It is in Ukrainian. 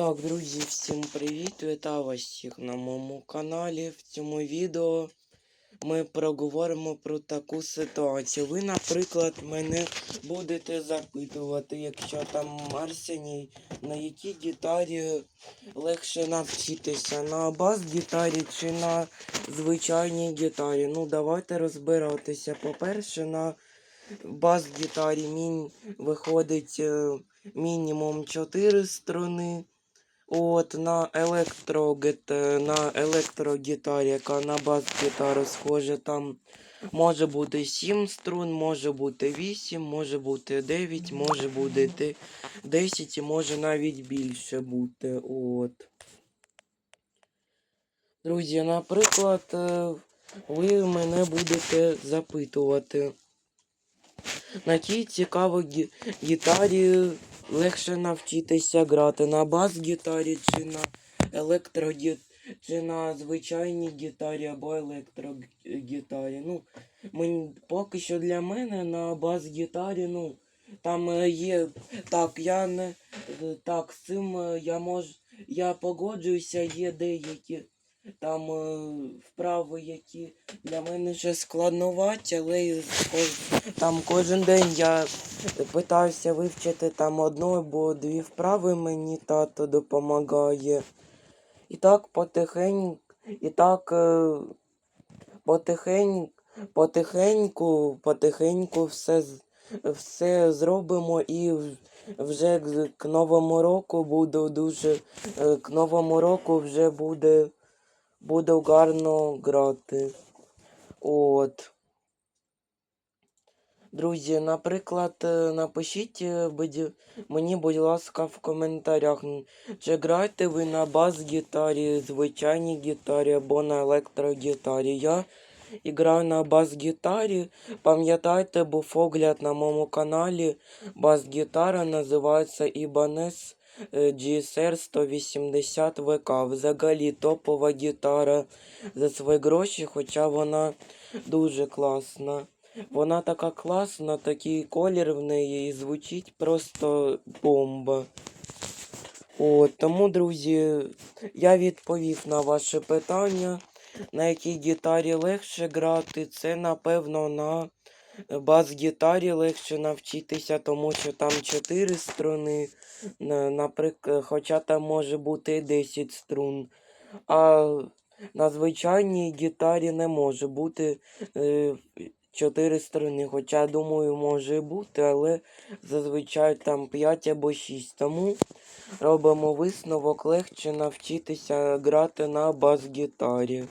Так, друзі, всім привіт! Вітаю вас всіх на моєму каналі. В цьому відео ми проговоримо про таку ситуацію. Ви, наприклад, мене будете запитувати, якщо там Арсеній, на якій гітарі легше навчитися, на бас-гітарі чи на звичайній гітарі. Ну, давайте розбиратися. По-перше, на бас-гітарі мін виходить е, мінімум 4 струни. От на електрогіт, на електрогітарі, яка на бас-гітару схожа, там може бути 7 струн, може бути 8, може бути 9, може бути 10 і може навіть більше бути. От. Друзі, наприклад, е, ви мене будете запитувати, на якій цікавій гітарі легше навчитися грати на бас-гітарі чи на електрогітарі, чи на звичайній гітарі або електрогітарі. Ну, мені, поки що для мене на бас-гітарі, ну, там е, є. Так, я не е, так, з цим е, я можу. Я погоджуюся, є деякі там е, вправи, які для мене ще складноваті, але там кожен день я питаюся вивчити там одну або дві вправи, мені тато допомагає. І так потихеньку, і так е, потихеньку, потихеньку, потихеньку все, все зробимо і вже к- к новому року буду дуже, е, к новому року вже буде, буду гарно грати. От. Друзі, наприклад, е, напишіть е, мені, будь ласка, в коментарях, чи граєте ви на бас-гітарі, звичайній гітарі або на електрогітарі. Я граю на бас-гітарі. Пам'ятайте, був огляд на моєму каналі. Бас-гітара називається е, GSR 180 ВК. Взагалі топова гітара за свої гроші, хоча вона дуже класна. Вона така класна, такий колір в неї і звучить просто бомба. От, тому, друзі, я відповів на ваше питання, на якій гітарі легше грати. Це, напевно, на бас-гітарі легше навчитися, тому що там 4 струни, наприклад, хоча там може бути 10 струн. А на звичайній гітарі не може бути е, 4 струни. Хоча, думаю, може бути, але зазвичай там 5 або 6. Тому робимо висновок легше навчитися грати на бас-гітарі.